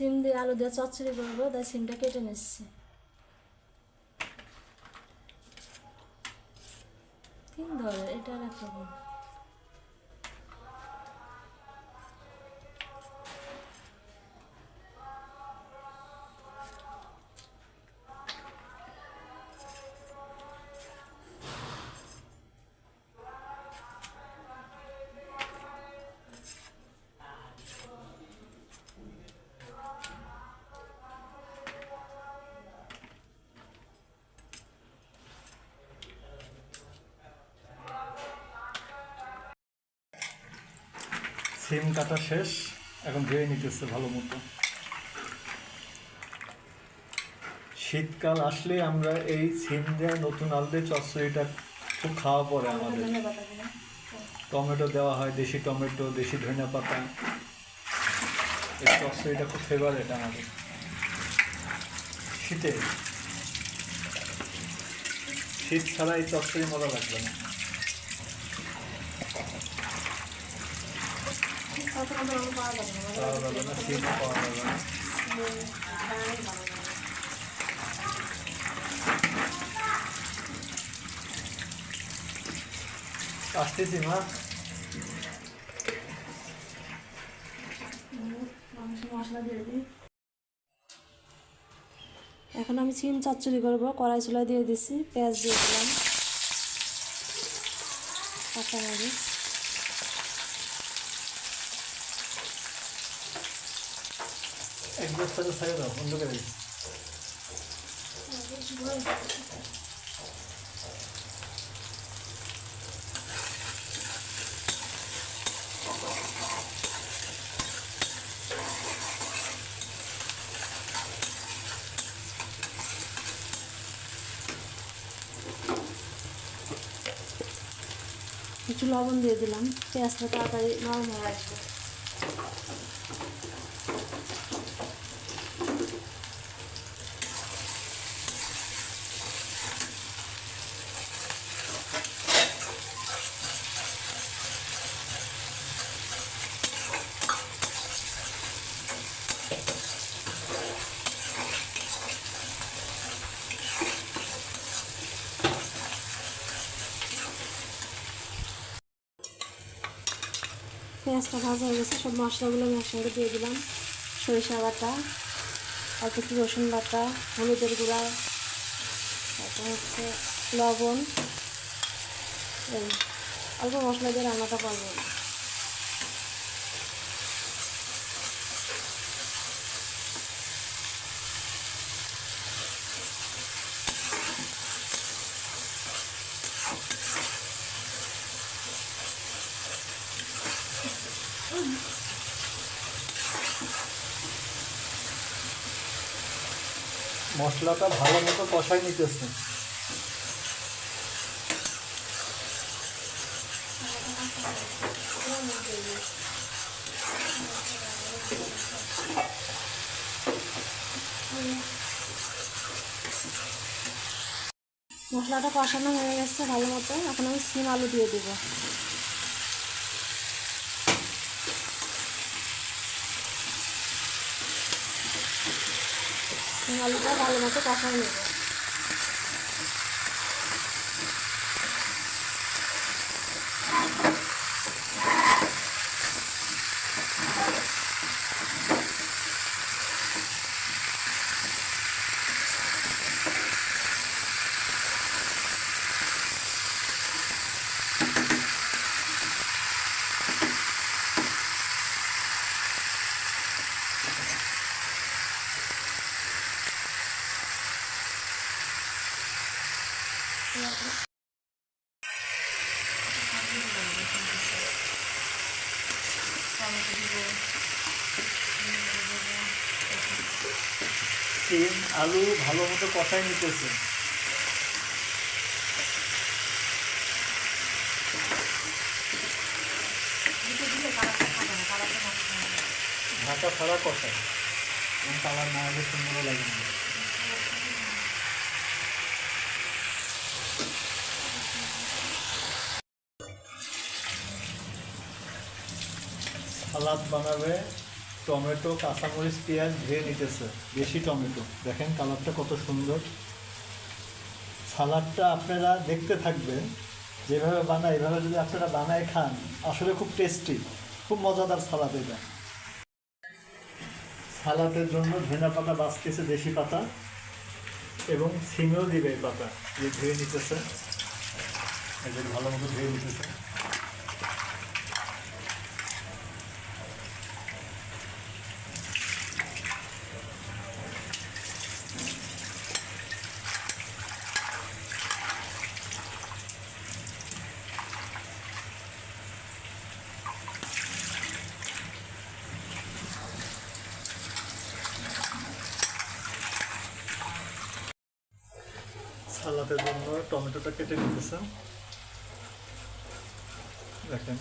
সিম দিয়ে আলু দিয়ে চচ্চড়ি করব তাই সিমটা কেটে নিচ্ছি। তিন ধরে এটা আর সিম কাটা শেষ। এখন ধুয়ে নিতেছে ভালো মতো। শীতকাল আসলে আমরা এই সিম দিয়ে নতুন আলু দিয়ে চচ্চড়িটা খুব খাওয়া পড়ে আমাদের। টমেটো দেওয়া হয়, দেশি টমেটো, দেশি ধনিয়া পাতা। এই চচ্চড়িটা খুব ফেভারেট আমাদের। শীতে। শীত ছাড়া এই চচ্চড়ি মজা লাগবে না কত কত রকম এখন আমি সিম চচ্চড়ি করব কড়াই চুলা দিয়ে দিছি পেঁয়াজ দিয়ে দিলাম কাঁচা মরিচ। এক বস্তাটা ছাড়ে দাও, বন্ধ করে দিই। লবণ দিয়ে দিলাম, পেঁয়াজটা তাড়াতাড়ি নরম হয়ে আসবে পেঁয়াজটা ভাজা হয়ে গেছে, সব মশলাগুলো আমি একসঙ্গে দিয়ে দিলাম। সরিষা বাটা অল্প একটু রসুন বাটা, হলুদের গুঁড়া, তারপর হচ্ছে লবণ। অল্প মশলা দিয়ে রান্নাটা করব। মশলাটা ভালো মতো কষাই নিতেছে। মশলাটা কষানো হয়ে গেছে ভালো মতো। এখন আমি সিম আলু দিয়ে দেবো। আলুটা ভালো মতো কষানো নেব। আলু ভালো মতো কষাই নিতেছে। ঢাকা ছাড়া কষাই কালার না হলে সুন্দর লাগে না। সালাদ বানাবে, টমেটো, কাঁচামরিচ, পেঁয়াজ ধুয়ে নিতেছে দেশি টমেটো। দেখেন কালারটা কত সুন্দর। সালাডটা আপনারা দেখতে থাকবেন, যেভাবে বানায়, এভাবে যদি আপনারা বানায় খান, আসলে খুব টেস্টি খুব মজাদার সালাদ এটা। সালাদের জন্য ধনে পাতা বাঁচতেছে দেশি পাতা, এবং সিমেও দিবে এই পাতা, যে ধুয়ে নিতেছে। এদের ভালো মতো ধুয়ে নিতেছে। সালাদের জন্য টমেটোটা কেটে নিতেছে দেখেন,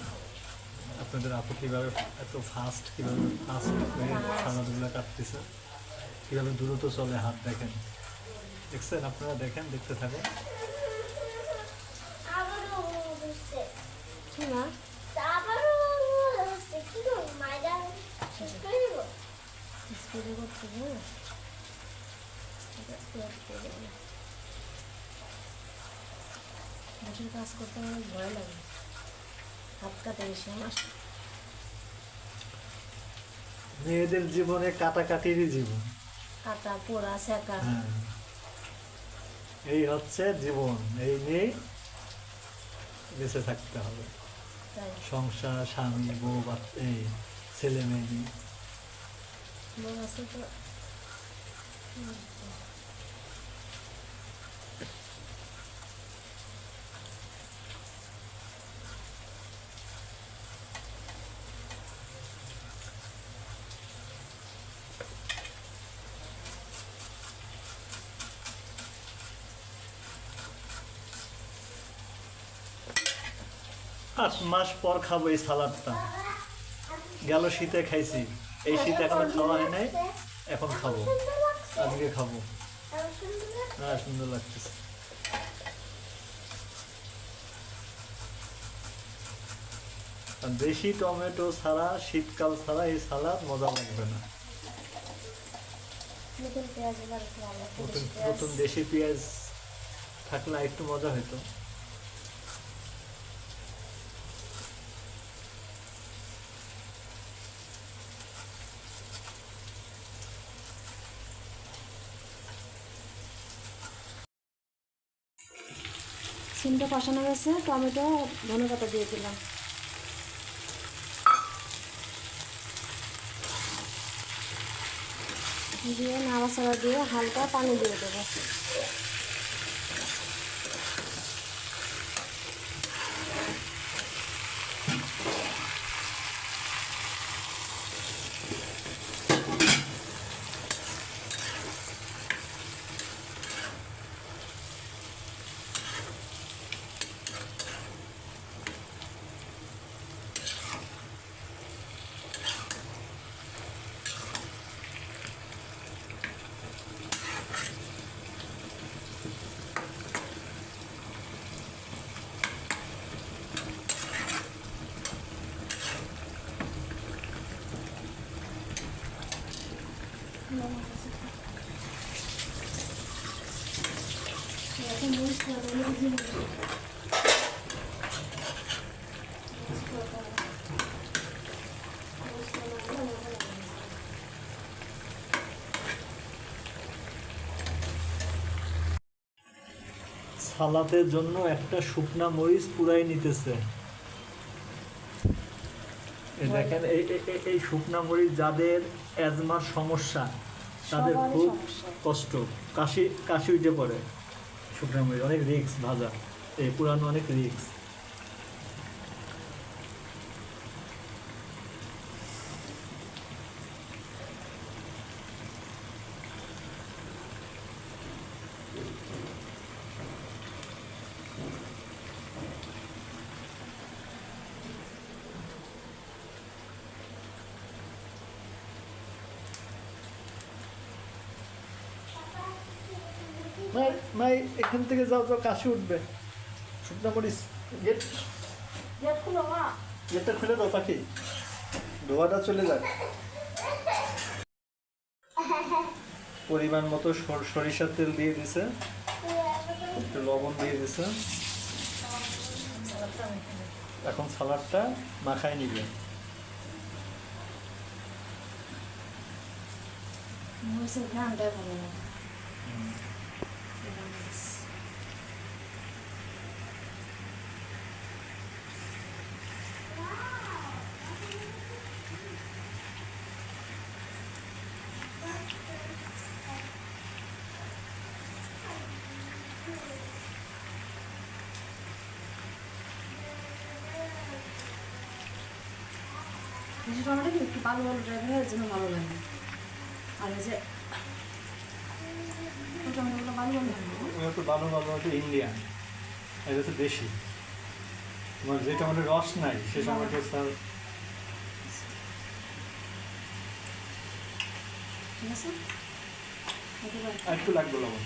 আপনাদের আপু কীভাবে এত ফাস্ট কীভাবে ফাস্ট হয়ে সালাদগুলো কাটতেছে, কীভাবে দ্রুত চলে হাত দেখেন। দেখছেন? আপনারা দেখেন, দেখতে থাকুন আবারও হচ্ছে কি না আবারও হচ্ছে কি গো মাইদা শেষ করে দেবো স্প্রে করতে হ্যাঁ এটা পেঁয়াজ দিয়ে দেবো। বসের কাজ করতে অনেক ভয় লাগে। হাত কাটে বেশি আমার মেয়েদের জীবনে কাটাকাটিরই জীবন। কাটা পোড়া সেকা হ্যাঁ। এই হচ্ছে জীবন। এই নিয়েই বেঁচে থাকতে হবে। সংসার স্বামী বউ বাচ্চা এই ছেলে মেয়ে নিয়ে। বউ আছে তো আট মাস পর খাব এই সালাদটা। গেল শীতে খাইছি। এই শীতে এখন খাওয়া হয় নাই এখন খাব। আজকে খাব। হ্যাঁ সুন্দর লাগতেছে। দেশি টমেটো ছাড়া শীতকাল ছাড়া এই সালাদ মজা লাগবে না। নতুন দেশি পেঁয়াজ। থাকলে একটু মজা হতো সিমটা কষানো গেছে টমেটো, ধনে পাতা দিয়ে দিলাম। দিয়ে নাড়াচাড়া দিয়ে হালকা পানি দিয়ে দেবো এখন মরিচ দেবো, মরিচ দিয়ে দেবো। সালাদের জন্য একটা শুকনা মরিচ পুরাই নিতেছে। দেখেন এই- এই শুকনা মরিচ যাদের অ্যাজমার সমস্যা তাদের খুব কষ্ট। কাশি কাশি উঠে পড়ে। শুকনা মরিচ অনেক রিক্স ভাজা। এই পুরানো অনেক রিক্স মাই মাই এখান থেকে যাও যাও কাশি উঠবে। শুকনা মরিচ। গেট গেট খুলো মা। গেটটা খুলে দাও পাখি। ধোয়াটা চলে যায় পরিমাণ মতো সর- সরিষার তেল দিয়ে দিছে। একটু লবণ দিয়ে দিছে। এখন সালাডটা মাখায় নিবে। মরিচের ঘ্রাণটাই ভালো লাগে। মিষ্টি টমেটো কি একটু ভালো ভালো ড্রাইভার এর জন্য ভালো লাগে। আর এই যে টমেটোগুলো ভালো ভালো। তো হচ্ছে ইন্ডিয়ান। এটা হচ্ছে দেশি। তোমার যে টমেটোর রস নাই সে টমেটো স্যার একটু লাগবে লবণ।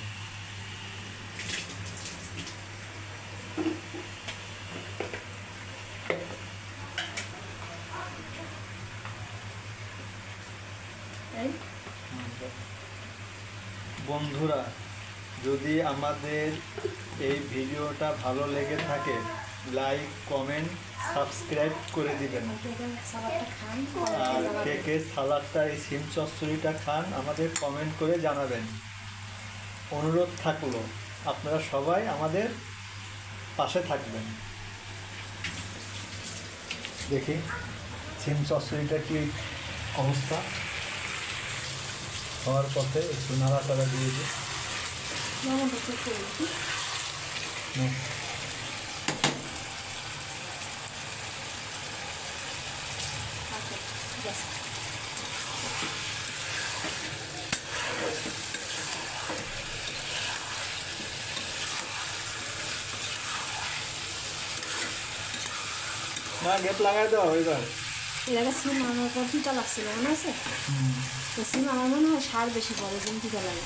বন্ধুরা, যদি আমাদের এই ভিডিওটা ভালো লেগে থাকে, লাইক, কমেন্ট, সাবস্ক্রাইব করে দিবেন। আর কে কে সালাদটা, এই সিম চচ্চড়িটা খান, আমাদের কমেন্ট করে জানাবেন। অনুরোধ থাকল, আপনারা সবাই আমাদের পাশে থাকবেন। দেখি, সিম চচ্চড়িটা কি অবস্থা? হওয়ার পথে একটু নাড়াচাড়া দিয়ে দিই। আচ্ছা না গেট লাগাই দেওয়া হয়ে যাবে এর আগে সিম আমার পর টিকা লাগছিল মনে আছে? তো সিম আমার মনে হয় সার বেশি পড়ে কিন্তু টিকা লাগে।